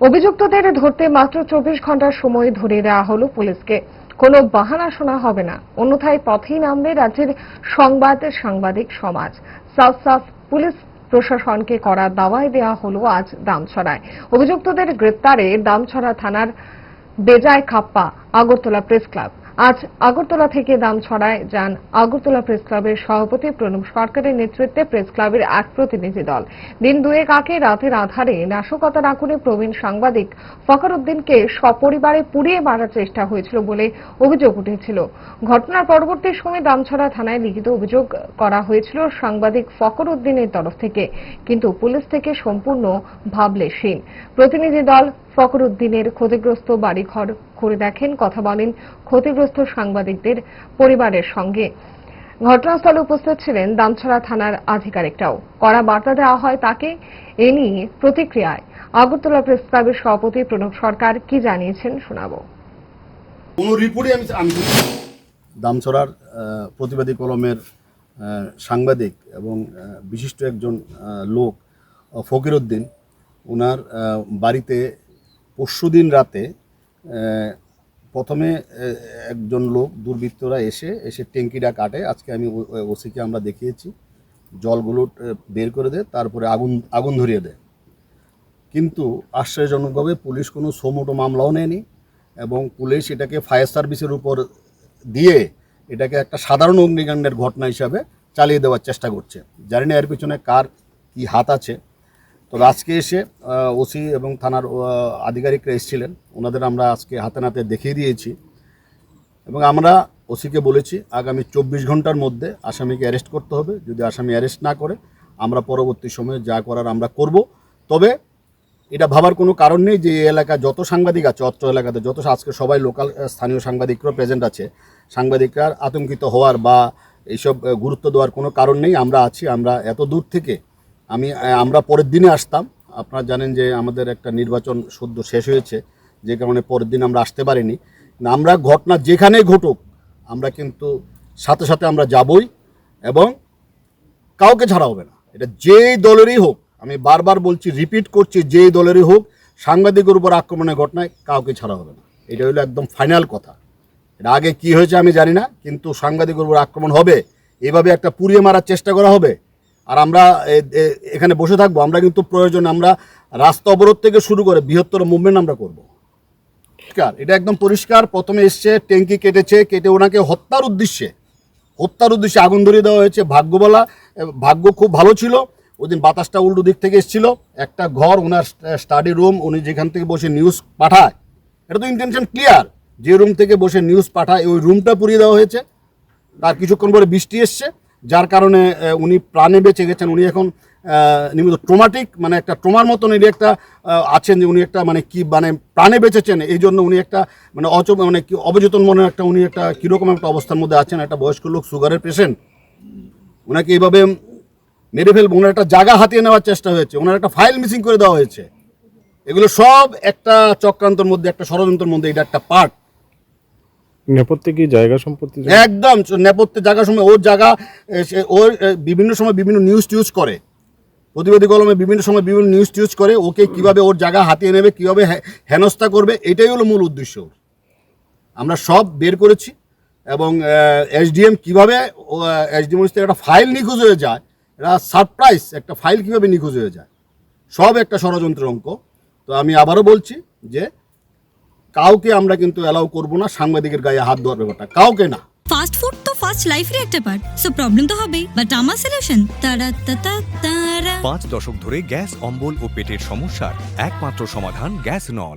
অভিযুক্তদের ধরতে মাত্র চব্বিশ ঘণ্টার সময় ধরে দেওয়া হল পুলিশকে। কোনো বাহানা শোনা হবে না। অন্যথায় পথেই নামবে রাজ্যের সংবাদ সাংবাদিক সমাজ। সাফ সাফ পুলিশ প্রশাসনকে করা দাওয়ায় দেওয়া হল আজ দামছড়ায়। অভিযুক্তদের গ্রেপ্তারে দামছড়া থানার বেজায় খাপ্পা, আগরতলা প্রেস ক্লাব। আজ আগরতলা থেকে দামছড়ায় যান আগরতলা প্রেস ক্লাবের সভাপতি প্রণব সরকারের নেতৃত্বে প্রেস ক্লাবের এক প্রতিনিধি দল। দিন দুয়েক আগে রাতের আধারে নাশকতার আগুনে প্রবীণ সাংবাদিক ফখর উদ্দিনকে সপরিবারে পুড়িয়ে মারার চেষ্টা হয়েছিল বলে অভিযোগ উঠেছিল। ঘটনার পরবর্তী সময়ে দামছড়া থানায় লিখিত অভিযোগ করা হয়েছিল সাংবাদিক ফখর উদ্দিনের তরফ থেকে। কিন্তু পুলিশ থেকে সম্পূর্ণ ভাবলে ভাবলেশীন প্রতিনিধি দল ফখর উদ্দিনের ক্ষতিগ্রস্ত বাড়িঘর ঘুরে দেখেন কথা বলেন ক্ষতিগ্রস্ত সাংবাদিকদের পরিবারের সঙ্গে। ঘটনাস্থলে উপস্থিত ছিলেন দামছড়া থানার আধিকারিকরাও। কড়া বার্তা দেওয়া হয় তাকে এ নিয়ে প্রতিক্রিয়ায়। আগরতলা প্রেস ক্লাবের সভাপতি প্রণব সরকার কি জানিয়েছেন শোনাবো। কোনো রিপোর্টে আমি আমি দামছড়ার প্রতিবাদী কলমের সাংবাদিক এবং বিশিষ্ট একজন লোক আহ, ফকিরউদ্দিন ওনার আহ, পরশুদিন রাতে প্রথমে একজন লোক, দুর্বৃত্তরা এসে এসে ট্যাঙ্কিটা কাটে আজকে আমি ওসিকে আমরা দেখিয়েছি। জলগুলো বের করে দেয়, তারপরে আগুন আগুন ধরিয়ে দেয়। কিন্তু আশ্চর্যজনকভাবে পুলিশ কোনো সোমোটো মামলাও নেয়নি এবং পুলিশ এটাকে ফায়ার সার্ভিসের উপর দিয়ে এটাকে একটা সাধারণ অগ্নিকাণ্ডের ঘটনা হিসাবে চালিয়ে দেওয়ার চেষ্টা করছে। জানি না এর পিছনে কার কি হাত আছে। তবে আজকে এসে ওসি এবং থানার আধিকারিকরা এসেছিলেন। ওনাদের আমরা আজকে হাতে নাতে দেখিয়ে দিয়েছি। এবং আমরা ওসিকে বলেছি, আগামী চব্বিশ ঘণ্টার মধ্যে আসামিকে অ্যারেস্ট করতে হবে। যদি আসামি অ্যারেস্ট না করে, আমরা পরবর্তী সময়ে যা করার আমরা করব। তবে এটা ভাবার কোনো কারণ নেই যে এই এলাকায় যত সাংবাদিক আছে, অত্র এলাকাতে যত, আজকে সবাই লোকাল স্থানীয় সাংবাদিকরা প্রেজেন্ট আছে। সাংবাদিকরা আতঙ্কিত হওয়ার বা এইসব গুরুত্ব দেওয়ার কোনো কারণ নেই। আমরা আছি, আমরা এত দূর থেকে আমি আমরা পরের দিনে আসতাম। আপনারা জানেন যে আমাদের একটা নির্বাচন সদ্য শেষ হয়েছে, যে কারণে পরের দিন আমরা আসতে পারিনি। আমরা ঘটনা যেখানেই ঘটুক, আমরা কিন্তু সাথে সাথে আমরা যাবই এবং কাউকে ছাড়া হবে না। এটা যেই দলেরই হোক, আমি বারবার বলছি, রিপিট করছি, যেই দলেরই হোক, সাংবাদিকের উপর আক্রমণের ঘটনায় কাউকে ছাড়া হবে না। এটা হলো একদম ফাইনাল কথা। এটা আগে কি হয়েছে আমি জানি না, কিন্তু সাংবাদিকের উপর আক্রমণ হবে, এভাবে একটা পুড়িয়ে মারার চেষ্টা করা হবে আর আমরা এখানে বসে থাকব আমরা কিন্তু প্রয়োজন আমরা রাস্তা অবরোধ থেকে শুরু করে বৃহত্তর মুভমেন্ট আমরা করব। পরিষ্কার এটা একদম পরিষ্কার। প্রথমে এসছে ট্যাঙ্কি কেটেছে কেটে ওনাকে হত্যার উদ্দেশ্যে হত্যার উদ্দেশ্যে আগুন ধরিয়ে দেওয়া হয়েছে ভাগ্যবলা। এ, ভাগ্য খুব ভালো ছিল। ওই দিন বাতাসটা উল্টো দিক থেকে এসেছিল। একটা ঘর ওনার স্টাডি রুম উনি যেখান থেকে বসে নিউজ পাঠায়। এটা তো ইন্টেনশন ক্লিয়ার যে রুম থেকে বসে নিউজ পাঠায় ওই রুমটা পুড়িয়ে দেওয়া হয়েছে। তার কিছুক্ষণ পরে বৃষ্টি এসছে। যার কারণে উনি প্রাণে বেঁচে গেছেন। উনি এখন নিয়মিত ট্রোমাটিক মানে একটা ট্রোমার মতন উনি একটা আছেন যে উনি একটা মানে কি মানে প্রাণে বেঁচেছেন। এই জন্য উনি একটা মানে অচ মানে কি, অবচেতন মনের একটা, উনি একটা কীরকম একটা অবস্থার মধ্যে আছেন। একটা বয়স্ক লোক, সুগারের পেশেন্ট ওনাকে এইভাবে মেরে ফেলব ওনার একটা জায়গা হাতিয়ে নেওয়ার চেষ্টা হয়েছে। ওনার একটা ফাইল মিসিং করে দেওয়া হয়েছে। এগুলো সব একটা চক্রান্তর মধ্যে, একটা ষড়যন্ত্রের মধ্যে, এটা একটা পার্ট নেপথ্যে কি জায়গা সম্পত্তি একদম নেপথ্যে জায়গার সময় ওর জায়গা ওর বিভিন্ন সময় বিভিন্ন নিউজ টিউজ করে। প্রতিবাদী কলমে বিভিন্ন সময় বিভিন্ন নিউজ টিউজ করে, ওকে কীভাবে ওর জায়গা হাতিয়ে নেবে, কীভাবে হেনস্থা করবে, এটাই হলো মূল উদ্দেশ্য আমরা সব বের করেছি এবং এসডিএম কীভাবে এসডিএম থেকে একটা ফাইল নিখোঁজ হয়ে যায় এটা সারপ্রাইজ একটা ফাইল কীভাবে নিখোঁজ হয়ে যায়। সব একটা ষড়যন্ত্র অঙ্ক তো আমি আবারও বলছি যে কাউকে আমরা কিন্তু অ্যালাউ করব না সাংবাদিকের গায়ে হাত দেওয়ার ব্যাপারটা। কাউকে না। ফাস্ট ফুড তো ফাস্ট লাইফের একটা পার্ট সো প্রবলেম তো হবেই। বাট আমার সলিউশন তারা তাতা তারা। পাঁচ দশক ধরে গ্যাস অম্বল ও পেটের সমস্যার একমাত্র সমাধান গ্যাস নল।